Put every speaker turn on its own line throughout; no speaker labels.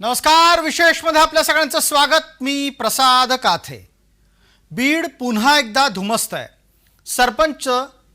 नमस्कार विशेषमध्ये आपल्या सगळ्यांचं स्वागत. मी प्रसाद काथे. बीड पुन्हा एकदा धुमस्त आहे. सरपंच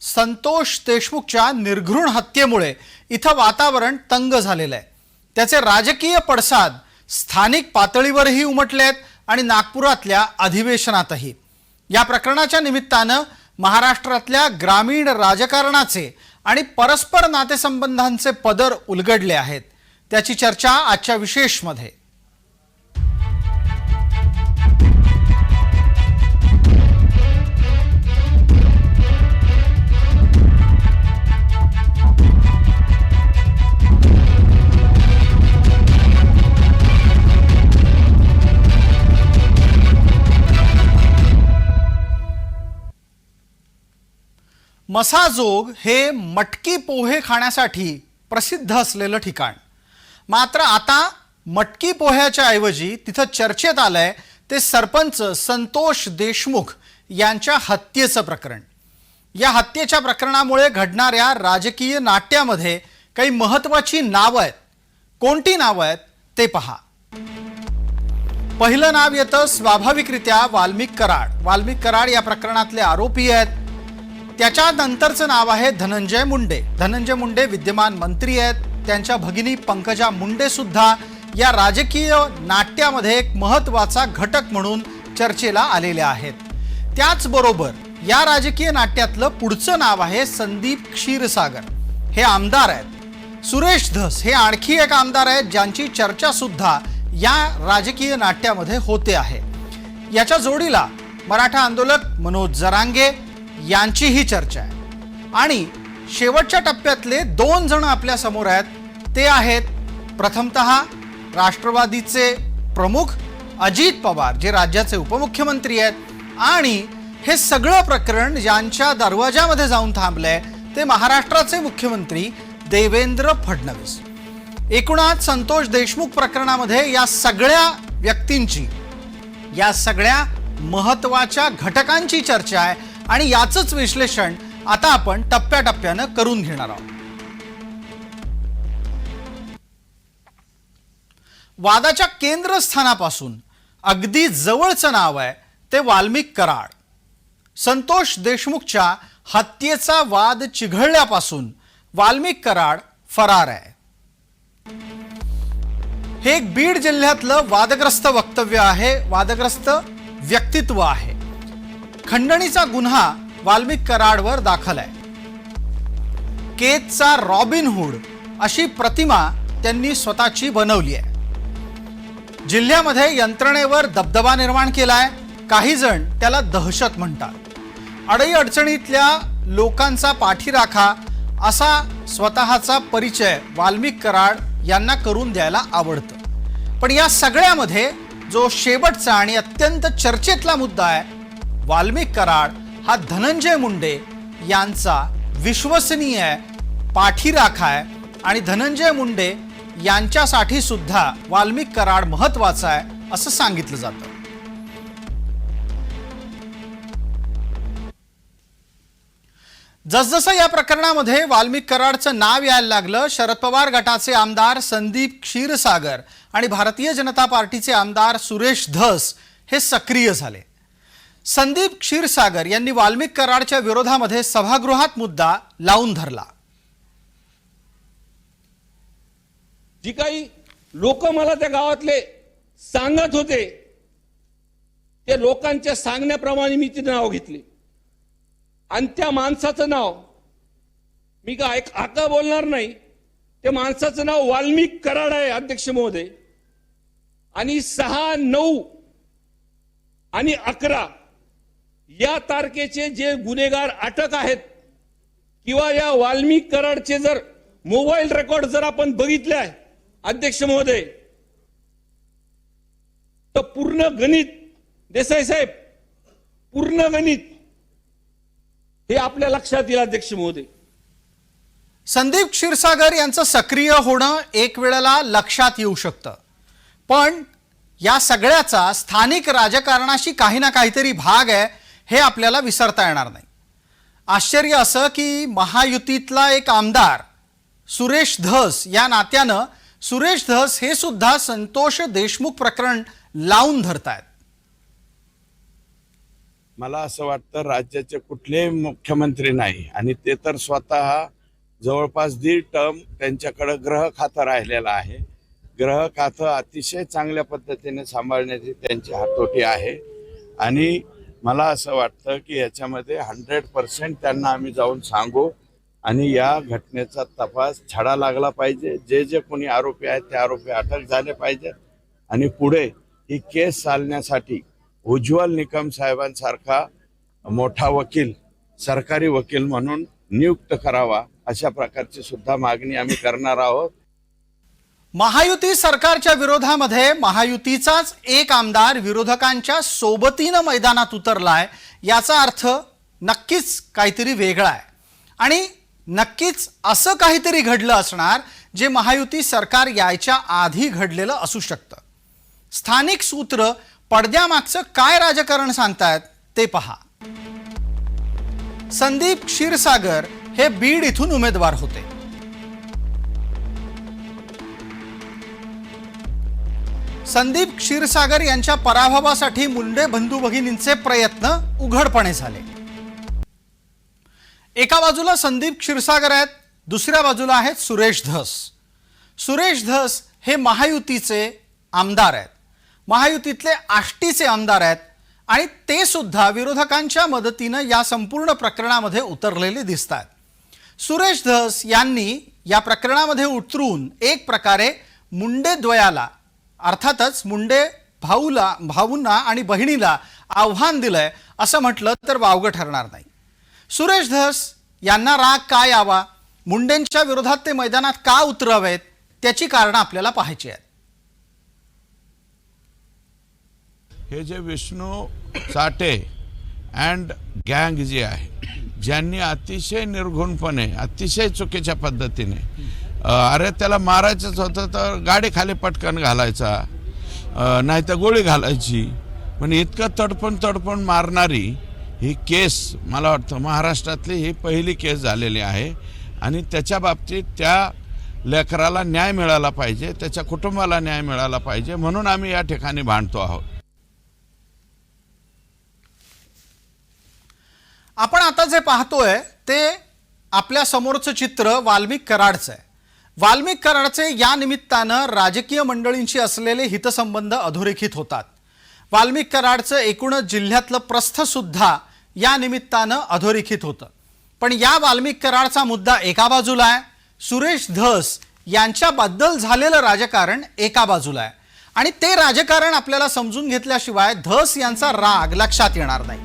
संतोष देशमुखच्या निर्घृण हत्येमुळे इथं वातावरण तंग झालेलं आहे. त्याचे राजकीय पडसाद स्थानिक पातळीवरही उमटले आहेत आणि नागपुरातल्या अधिवेशनातही. या प्रकरणाच्या निमित्तानं महाराष्ट्रातल्या ग्रामीण राजकारणाचे आणि परस्पर नातेसंबंधांचे पदर उलगडले आहेत. त्याची चर्चा आजच्या विशेषमध्ये. मसाजोग हे मटकी पोहे खाण्यासाठी प्रसिद्ध असलेलं ठिकाण. मात्र आता मटकी पोह्याच्या ऐवजी तिथं चर्चेत आलंय ते सरपंच संतोष देशमुख यांच्या हत्येचं प्रकरण. या हत्येच्या प्रकरणामुळे घडणाऱ्या राजकीय नाट्यामध्ये काही महत्वाची नावं आहेत. कोणती नावं आहेत ते पहा. पहिलं नाव येतं स्वाभाविकरित्या वाल्मिक कराड. वाल्मिक कराड या प्रकरणातले आरोपी आहेत. त्याच्या नंतरचं नाव आहे धनंजय मुंडे. धनंजय मुंडे विद्यमान मंत्री आहेत. त्यांच्या भगिनी पंकजा मुंडे सुद्धा या राजकीय नाट्यामध्ये एक महत्त्वाचा घटक म्हणून चर्चेला आलेल्या आहेत. त्याचबरोबर या राजकीय नाट्यातलं पुढचं नाव आहे संदीप क्षीरसागर. हे आमदार आहेत. सुरेश धस हे आणखी एक आमदार आहेत ज्यांची चर्चा सुद्धा या राजकीय नाट्यामध्ये होते आहे. याच्या जोडीला मराठा आंदोलक मनोज जरांगे यांचीही चर्चा आहे. आणि शेवटच्या टप्प्यातले दोन जण आपल्यासमोर आहेत. ते आहेत प्रथमतः राष्ट्रवादीचे प्रमुख अजित पवार जे राज्याचे उपमुख्यमंत्री आहेत. आणि हे सगळं प्रकरण ज्यांच्या दरवाजामध्ये जाऊन थांबलंय ते महाराष्ट्राचे मुख्यमंत्री देवेंद्र फडणवीस. एकूणात संतोष देशमुख प्रकरणामध्ये या सगळ्या व्यक्तींची या सगळ्या महत्त्वाच्या घटकांची चर्चा आहे. आणि याचंच विश्लेषण आता आपण टप्प्याटप्प्यानं करून घेणार आहोत. वादाच्या केंद्रस्थानापासून अगदी जवळचं नाव आहे ते वाल्मिक कराड. संतोष देशमुखच्या हत्येचा वाद चिघळल्यापासून वाल्मिक कराड फरार आहे. हे एक बीड जिल्ह्यातलं वादग्रस्त वक्तव्य आहे वादग्रस्त व्यक्तित्व आहे. खंडणीचा गुन्हा वाल्मिक कराडवर दाखल आहे. केतचा रॉबिनहूड अशी प्रतिमा त्यांनी स्वतःची बनवली आहे. जिल्ह्यामध्ये यंत्रणेवर दबदबा निर्माण केलाय काही जण त्याला दहशत म्हणतात. अडई अडचणीतल्या लोकांचा पाठीराखा असा स्वतःचा परिचय वाल्मिक कराड यांना करून द्यायला आवडतं. पण या सगळ्यामध्ये जो शेवटचा आणि अत्यंत चर्चेतला मुद्दा आहे वाल्मिक कराड हा धनंजय मुंडे यांचा विश्वसनीय पाठीराखा आहे आणि धनंजय मुंडे यांच्यासाठी सुद्धा वाल्मिक कराड महत्त्वाचा आहे असं सांगितलं जातं. जसजसं या प्रकरणामध्ये वाल्मिक कराडचं नाव यायला लागलं शरद पवार गटाचे आमदार संदीप क्षीरसागर आणि भारतीय जनता पार्टीचे आमदार सुरेश धस हे सक्रिय झाले. संदीप क्षीरसागर यांनी वाल्मिक कराडच्या विरोधामध्ये सभागृहात मुद्दा लावून धरला.
जी काही लोक मला त्या गावातले सांगत होते ते लोकांच्या सांगण्याप्रमाणे मी तिथे नाव घेतले. आणि त्या माणसाचं नाव मी काय आता बोलणार नाही त्या माणसाचं नाव वाल्मिक कराड आहे अध्यक्ष महोदय. आणि सहा नऊ आणि अकरा या तारखेचे जे गुन्हेगार अटक आहेत किंवा या वाल्मिक कराडचे जर मोबाईल रेकॉर्ड जर आपण बघितले आहे अध्यक्ष महोदय तर पूर्ण गणित देसाई साहेब पूर्ण गणित हे आपल्या लक्षात येईल अध्यक्ष महोदय.
संदीप क्षीरसागर यांचं सक्रिय होणं एक वेळेला लक्षात येऊ शकतं. पण या सगळ्याचा स्थानिक राजकारणाशी काही ना काहीतरी भाग आहे हे आपल्याला विसरता येणार नाही. आश्चर्य असं की महायुतीतला एक आमदार सुरेश धस या नात्यानं सुरेश धस हे सुद्धा संतोष देशमुख प्रकरण लावून धरतायत.
मला असं वाटतं राज्याचे कुठलेही मुख्यमंत्री नाही आणि ते तर स्वतः जवळपास दीड टर्म त्यांच्याकडं ग्रह खातं राहिलेलं आहे. ग्रह खातं अतिशय चांगल्या पद्धतीने सांभाळण्याची त्यांची हातोटी आहे. आणि मला असं वाटतं की याच्यामध्ये हंड्रेड पर्सेंट त्यांना आम्ही जाऊन सांगू आणि या घटनेचा तपास छडा लागला पाहिजे. जे जे कोणी आरोपी आहेत ते आरोपी अटक झाले पाहिजेत. आणि पुढे ही केस चालण्यासाठी उज्ज्वल निकम साहेबांसारखा मोठा वकील सरकारी वकील म्हणून नियुक्त करावा अशा प्रकारची सुद्धा मागणी आम्ही करणार आहोत.
महायुती सरकारच्या विरोधामध्ये महायुतीचाच एक आमदार विरोधकांच्या सोबतीनं मैदानात उतरलाय याचा अर्थ नक्कीच काहीतरी वेगळा आहे. आणि नक्कीच असं काहीतरी घडलं असणार जे महायुती सरकार यायच्या आधी घडलेलं असू शकतं. स्थानिक सूत्र पडद्यामागचं काय राजकारण सांगतायत ते पहा. संदीप क्षीरसागर हे बीड इथून उमेदवार होते. संदीप क्षीरसागर यांच्या पराभवासाठी मुंडे बंधू भगिनींचे प्रयत्न उघडपणे झाले. एका बाजूला संदीप क्षीरसागर आहेत दुसऱ्या बाजूला आहेत सुरेश धस. सुरेश धस हे महायुतीचे आमदार आहेत. महायुतीतले आष्टीचे आमदार आहेत आणि ते सुद्धा विरोधकांच्या मदतीनं या संपूर्ण प्रकरणामध्ये उतरलेले दिसत आहेत सुरेश धस यांनी या प्रकरणामध्ये उतरून एक प्रकारे मुंडे द्वयाला अर्थातच मुंडे भाऊला भाऊंना आणि बहिणीला आव्हान दिलंय असं म्हटलं तर वावगं ठरणार नाही. सुरेश धस यांना राग काय यावा? मुंडेंच्या विरोधात ते मैदानात का उतरावेत? त्याची कारणं आपल्याला पाहायची आहेत.
हे जे विष्णू साठे अँड गँग जे आहे ज्यांनी अतिशय निर्घुणपणे अतिशय चुकीच्या पद्धतीने अरे त्याला मारायचंच होतं तर गाडी खाली पटकन घालायचा. नाही तर गोळी घालायची. पण इतकं तडपण तडपण मारणारी ही केस मला वाटतं महाराष्ट्रातली ही पहिली केस झालेली आहे. आणि त्याच्या बाबतीत त्या लेकराला न्याय मिळाला पाहिजे त्याच्या कुटुंबाला न्याय मिळाला पाहिजे म्हणून आम्ही या ठिकाणी भांडतो आहोत.
आपण आता जे पाहतोय ते आपल्या समोरचं चित्र वाल्मिक कराडचं आहे. वाल्मिक कराडचे या निमित्तानं राजकीय मंडळींशी असलेले हितसंबंध अधोरेखित होतात. वाल्मिक कराडचं एकूणच जिल्ह्यातलं प्रस्थसुद्धा या निमित्तानं अधोरेखित होतं. पण या वाल्मिक कराडचा मुद्दा एका बाजूला आहे. सुरेश धस यांच्याबद्दल झालेलं राजकारण एका बाजूला आहे. आणि ते राजकारण आपल्याला समजून घेतल्याशिवाय धस यांचा राग लक्षात येणार नाही.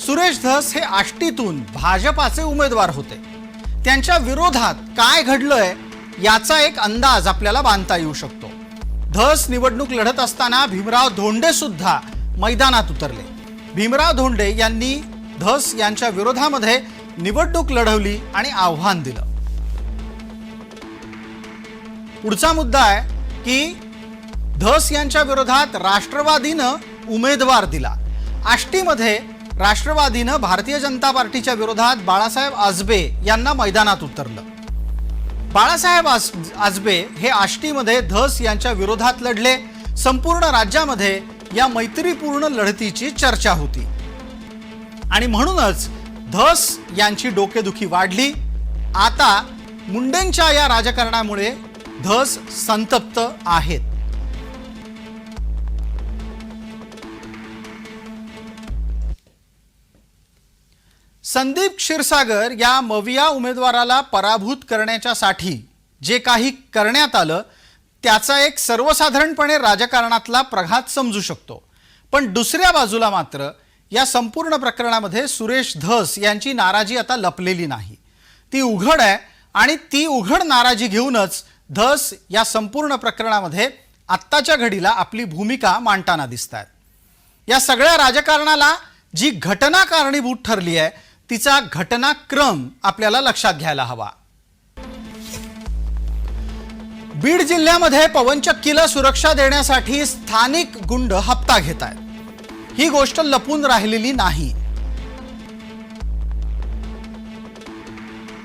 सुरेश धस हे आष्टीतून भाजपाचे उमेदवार होते. त्यांच्या विरोधात काय घडलंय याचा एक अंदाज आपल्याला बांधता येऊ शकतो. धस निवडणूक लढत असताना भीमराव धोंडे सुद्धा मैदानात उतरले. भीमराव धोंडे यांनी धस यांच्या विरोधामध्ये निवडणूक लढवली आणि आव्हान दिलं. पुढचा मुद्दा आहे की धस यांच्या विरोधात राष्ट्रवादीनं उमेदवार दिला. आष्टीमध्ये राष्ट्रवादीनं भारतीय जनता पार्टीच्या विरोधात बाळासाहेब आजबे यांना मैदानात उतरलं. बाळासाहेब आज आजबे हे आष्टीमध्ये धस यांच्या विरोधात लढले. संपूर्ण राज्यामध्ये या मैत्रीपूर्ण लढतीची चर्चा होती. आणि म्हणूनच धस यांची डोकेदुखी वाढली. आता मुंडेंच्या या राजकारणामुळे धस संतप्त आहेत. संदीप क्षीरसागर या मविया उमेदवाराला पराभूत करण्याच्यासाठी जे काही करण्यात आलं त्याचा एक सर्वसाधारणपणे राजकारणातला प्रघात समजू शकतो. पण दुसऱ्या बाजूला मात्र या संपूर्ण प्रकरणामध्ये सुरेश धस यांची नाराजी आता लपलेली नाही. ती उघड आहे आणि ती उघड नाराजी घेऊनच धस या संपूर्ण प्रकरणामध्ये आत्ताच्या घडीला आपली भूमिका मांडताना दिसत आहेत या सगळ्या राजकारणाला जी घटना कारणीभूत ठरली आहे तिचा घटनाक्रम आपल्याला लक्षात घ्यायला हवा. बीड जिल्ह्यामध्ये पवनचक्कीला सुरक्षा देण्यासाठी स्थानिक गुंड हप्ता घेत आहेत ही गोष्ट लपून राहिलेली नाही.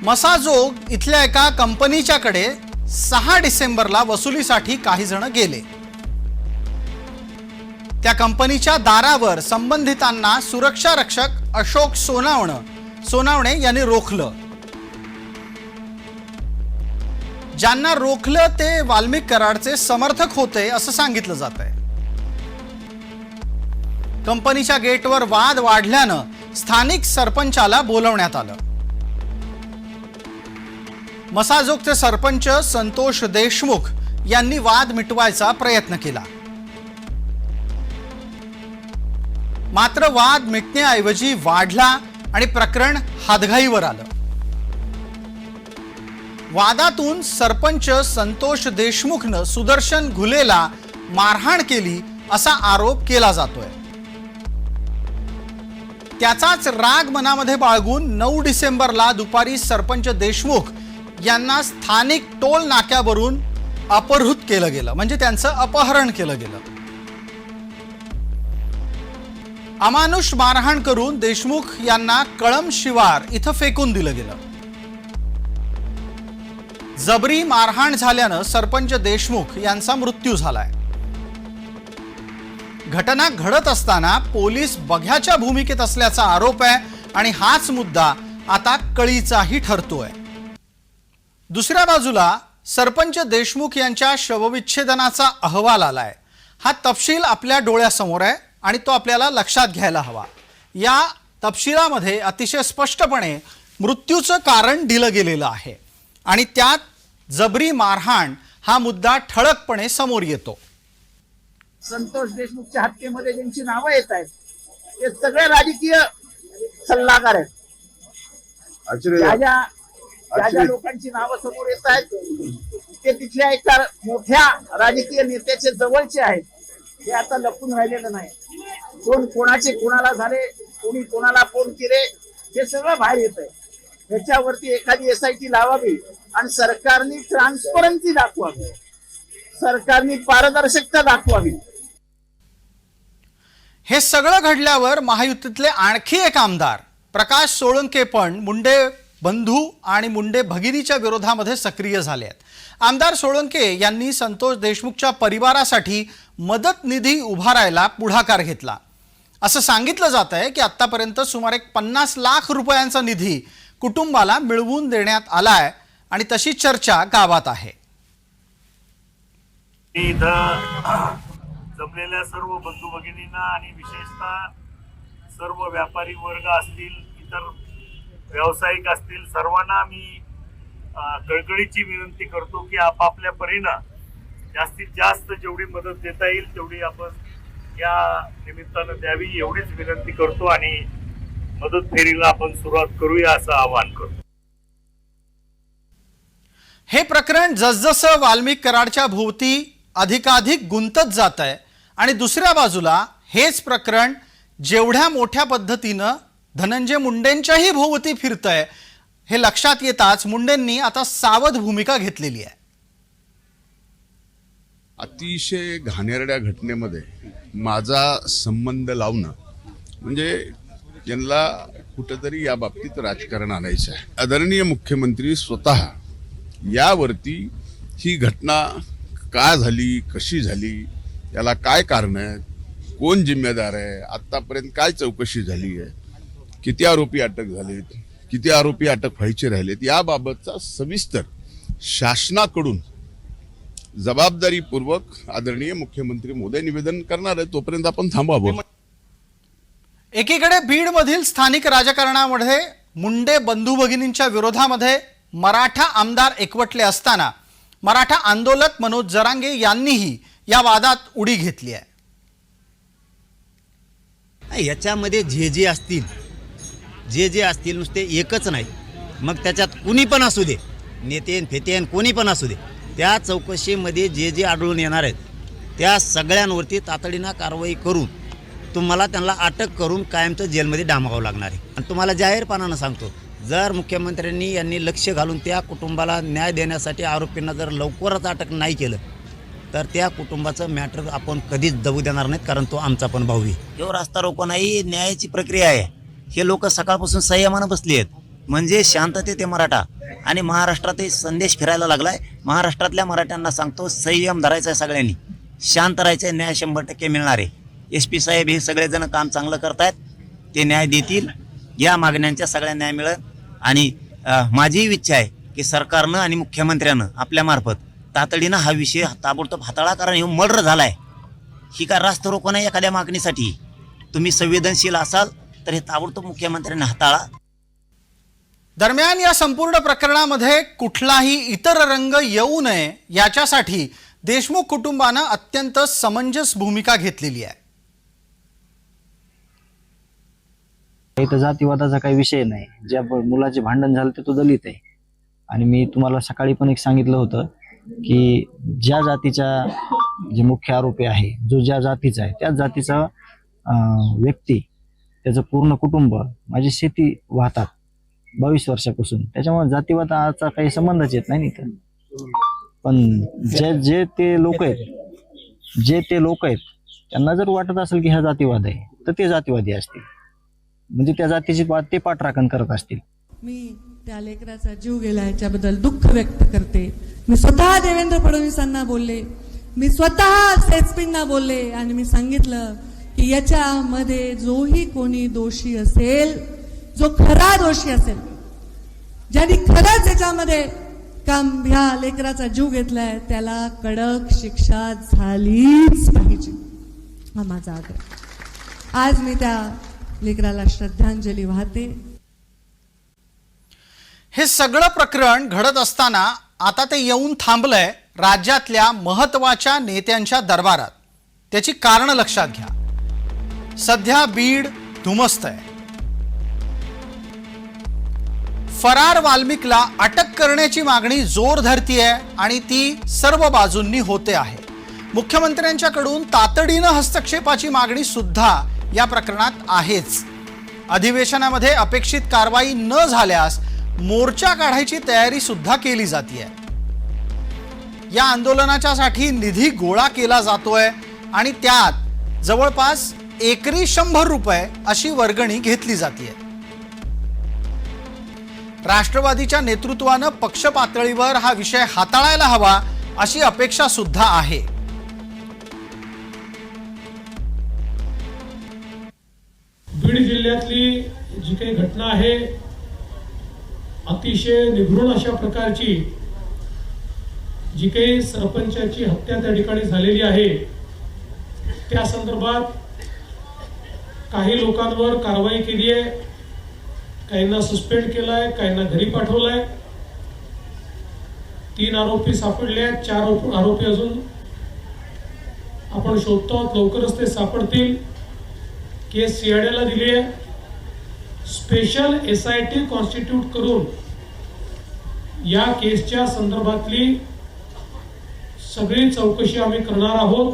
मसाजोग इथल्या एका कंपनीच्याकडे सहा डिसेंबरला वसुलीसाठी काही जण गेले. त्या कंपनीच्या दारावर संबंधितांना सुरक्षा रक्षक अशोक सोनावणं सोनावणे यांनी रोखलं. ज्यांना रोखलं ते वाल्मिक कराडचे समर्थक होते असं सांगितलं जात आहे. कंपनीच्या गेटवर वाद वाढल्यानं स्थानिक सरपंचाला बोलवण्यात आलं. मसाजोगचे सरपंच संतोष देशमुख यांनी वाद मिटवायचा प्रयत्न केला. मात्र वाद मिटण्याऐवजी वाढला आणि प्रकरण हादघाईवर आलं. वादातून सरपंच संतोष देशमुखनं सुदर्शन घुलेला मारहाण केली असा आरोप केला जातोय. त्याचाच राग मनामध्ये बाळगून नऊ डिसेंबरला दुपारी सरपंच देशमुख यांना स्थानिक टोल नाक्यावरून अपहृत केलं गेलं. म्हणजे त्यांचं अपहरण केलं गेलं. अमानुष मारहाण करून देशमुख यांना कळम शिवार इथं फेकून दिलं गेलं. जबरी मारहाण झाल्यानं सरपंच देशमुख यांचा मृत्यू झालाय. घटना घडत असताना पोलीस बघ्याच्या भूमिकेत असल्याचा आरोप आहे आणि हाच मुद्दा आता कळीचाही ठरतोय. दुसऱ्या बाजूला सरपंच देशमुख यांच्या शवविच्छेदनाचा अहवाल आलाय. हा तपशील आपल्या डोळ्यासमोर आहे. आणि तो आपल्याला लक्षात घ्यायला हवा. या तपशिलामध्ये अतिशय स्पष्टपणे मृत्यूचं कारण दिलं गेलेलं आहे. आणि त्यात जबरी मारहाण हा मुद्दा ठळकपणे समोर येतो.
संतोष देशमुखच्या हत्येमध्ये ज्यांची नावं येत आहेत ते सगळे राजकीय सल्लागार आहेत.
आश्चर्य.
ज्या ज्या ज्या ज्या
आश्चर्य.
लोकांची नावं समोर येत आहेत ते तिथल्या एका मोठ्या राजकीय नेत्याचे जवळचे आहेत. हे आता लपून राहिलेलं नाही. कोण कोणाचे कोणाला झाले कोणी कोणाला फोन केले हे सगळं बाहेर येत आहे ह्याच्यावरती एखादी एस आय टी लावावी आणि सरकारने ट्रान्सपरन्सी दाखवावी. सरकारने पारदर्शकता दाखवावी.
हे सगळं घडल्यावर महायुतीतले आणखी एक आमदार प्रकाश सोळंके पण मुंडे बंधू आणि मुंडे भगिनीच्या विरोधामध्ये सक्रिय झाले आहेत आमदार सोळंके यांनी संतोष देशमुखच्या परिवारासाठी मदत निधी उभारायला पुढाकार घेतला. असं सांगितलं जात आहे की आत्तापर्यंत सुमारे पन्नास लाख रुपयांचा निधी कुटुंबाला मिळवून देण्यात आलाय आणि तशी चर्चा गावात आहे.
जमलेल्या सर्व बंधू भगिनींना आणि विशेषतः सर्व व्यापारी वर्ग असतील इतर व्यावसायिक असतील सर्वांना मी कळकळीची विनंती करतो की आपापल्या परीनं जास्तीत जास्त जेवढी मदत देता येईल तेवढी आपण या निमित्तानं द्यावी एवढीच विनंती करतो आणि मदत फेरीला आपण सुरुवात करूया असं आवाहन करतो.
हे प्रकरण जसजसं वाल्मिक कराडच्या भोवती अधिकाधिक गुंतत जात आहे आणि दुसऱ्या बाजूला हेच प्रकरण जेवढ्या मोठ्या पद्धतीनं धनंजय मुंडेंच्याही भोवती फिरतंय हे लक्षात येताच मुंडेंनी आता सावध भूमिका घेतलेली आहे.
अतिशय घाणेरड्या घटनेमध्ये माझा संबंध लावणं म्हणजे यांना कुठंतरी या बाबतीत राजकारण आणायचं आहे. आदरणीय मुख्यमंत्री स्वतः यावरती ही घटना का झाली कशी झाली याला काय कारण आहे कोण जिम्मेदार आहे आत्तापर्यंत काय चौकशी झाली आहे किती आरोपी अटक झालेत किती आरोपी अटक व्हायचे राहिलेत याबाबतचा सविस्तर शासनाकडून जबाबदारीपूर्वक आदरणीय मुख्यमंत्री मोदी निवेदन करणार आहे. तोपर्यंत आपण थांबावं.
एकीकडे बीडमधील स्थानिक राजकारणामध्ये मुंडे बंधू भगिनींच्या विरोधामध्ये मराठा आमदार एकवटले असताना मराठा आंदोलक मनोज जरांगे यांनीही या वादात उडी घेतली आहे.
नाही, याच्यामध्ये जे जे असतील जे जे असतील नुसते एकच नाही. मग त्याच्यात कुणी पण असू दे नेतेन फेतेन कोणी पण असू दे त्या चौकशीमध्ये जे जे आढळून येणार आहेत त्या सगळ्यांवरती तातडीनं कारवाई करून तुम्हाला त्यांना अटक करून कायमचं जेलमध्ये डांबावं लागणार आहे. आणि तुम्हाला जाहीरपणानं सांगतो जर मुख्यमंत्र्यांनी यांनी लक्ष घालून त्या कुटुंबाला न्याय देण्यासाठी आरोपींना जर लवकरच अटक नाही केलं तर त्या कुटुंबाचं मॅटर आपण कधीच दबू देणार नाहीत कारण तो आमचा पण भाऊ आहे. जो रास्ता रोको नाही न्यायाची प्रक्रिया आहे. हे लोक सकाळपासून संयमानं बसली आहेत म्हणजे शांततेत ते मराठा. आणि महाराष्ट्रातही संदेश फिरायला लागलाय. महाराष्ट्रातल्या मराठ्यांना सांगतो संयम धरायचा आहे सगळ्यांनी. शांत राहायचं आहे न्याय शंभर टक्के मिळणार. आहे एस पी साहेब हे सगळेजण काम चांगलं करतायत. ते न्याय देतील. या मागण्यांच्या सगळ्या न्याय मिळत आणि माझीही इच्छा आहे की सरकारनं आणि मुख्यमंत्र्यानं आपल्यामार्फत तातडीनं हा विषय ताबडतोब हाताळा. कारण हे मर्डर आहे ही का रास्त रोको नाही एखाद्या मागणीसाठी. तुम्ही संवेदनशील असाल तर हे ताबडतोब मुख्यमंत्र्यांनी हाताळा.
दरम्यान या संपूर्ण प्रकरणामध्ये कुठलाही इतर रंग येऊ नये याच्यासाठी देशमुख कुटुंबानं अत्यंत समंजस भूमिका घेतलेली आहे.
इथं जातीवादाचा काही विषय नाही. ज्या मुलाचे भांडण झालं ते तो दलित आहे. आणि मी तुम्हाला सकाळी पण एक सांगितलं होतं की ज्या जातीचा जे मुख्य आरोपी आहे जो ज्या जातीचा आहे त्याच जातीचा अं, व्यक्ती त्याचं पूर्ण कुटुंब माझी शेती वाहतात. बावीस वर्षापासून. त्याच्यामुळे जातीवादाचा काही संबंधच येत नाही इथं. पण जे जे ते लोक आहेत जे ते लोक आहेत त्यांना जर वाटत असेल की हा जातीवाद आहे तर ते जातीवादी असतील. म्हणजे त्या जातीची ते पाठराखण करत असतील.
मी त्या लेकराचा जीव गेला याच्याबद्दल दुःख व्यक्त करते. मी स्वतः देवेंद्र फडणवीसांना बोलले. मी स्वतः सेस्पिंना बोलले आणि मी सांगितलं की याच्यामध्ये जोही कोणी दोषी असेल जो खरा दोषी असेल ज्यांनी खरंच याच्यामध्ये काम ह्या लेकराचा जीव घेतलाय त्याला कडक शिक्षा झालीच पाहिजे. हा माझा आग्रह. आज मी त्या लेकराला श्रद्धांजली वाहते.
हे सगळं प्रकरण घडत असताना आता ते येऊन थांबलंय राज्यातल्या महत्त्वाच्या नेत्यांच्या दरबारात. त्याची कारणं लक्षात घ्या. सध्या बीड धुमस्त आहे. फरार वाल्मिकला अटक करण्याची मागणी जोर धरतीये आणि ती सर्व बाजूंनी होते आहे. मुख्यमंत्र्यांच्याकडून तातडीनं हस्तक्षेपाची मागणी सुद्धा या प्रकरणात आहेच. अधिवेशनामध्ये अपेक्षित कारवाई न झाल्यास मोर्चा काढायची तयारी सुद्धा केली जाते या आंदोलनाच्यासाठी निधी गोळा केला जातोय आणि त्यात जवळपास एकरी शंभर रुपये अशी वर्गणी घेतली जाते राष्ट्रवादीच्या नेतृत्वानं पक्ष पातळीवर हा विषय हाताळायला हवा अशी अपेक्षा सुद्धा आहे.
बीड जिल्ह्यातली जी काही घटना आहे अतिशय निघृण अशा प्रकारची जी काही सरपंचाची हत्या त्या ठिकाणी झालेली आहे त्या संदर्भात काही लोकांवर कारवाई केली आहे. काहींना सस्पेंड केलाय काहींना घरी पाठवलाय. तीन आरोपी सापडले आहेत. चार आरोपी अजून आपण शोधतो आहोत. लवकरच ते सापडतील. केस सीआयडीला दिली आहे. Special S I T constitute करून या केसच्या संदर्भातली सगळी चौकशी आम्ही करणार आहोत.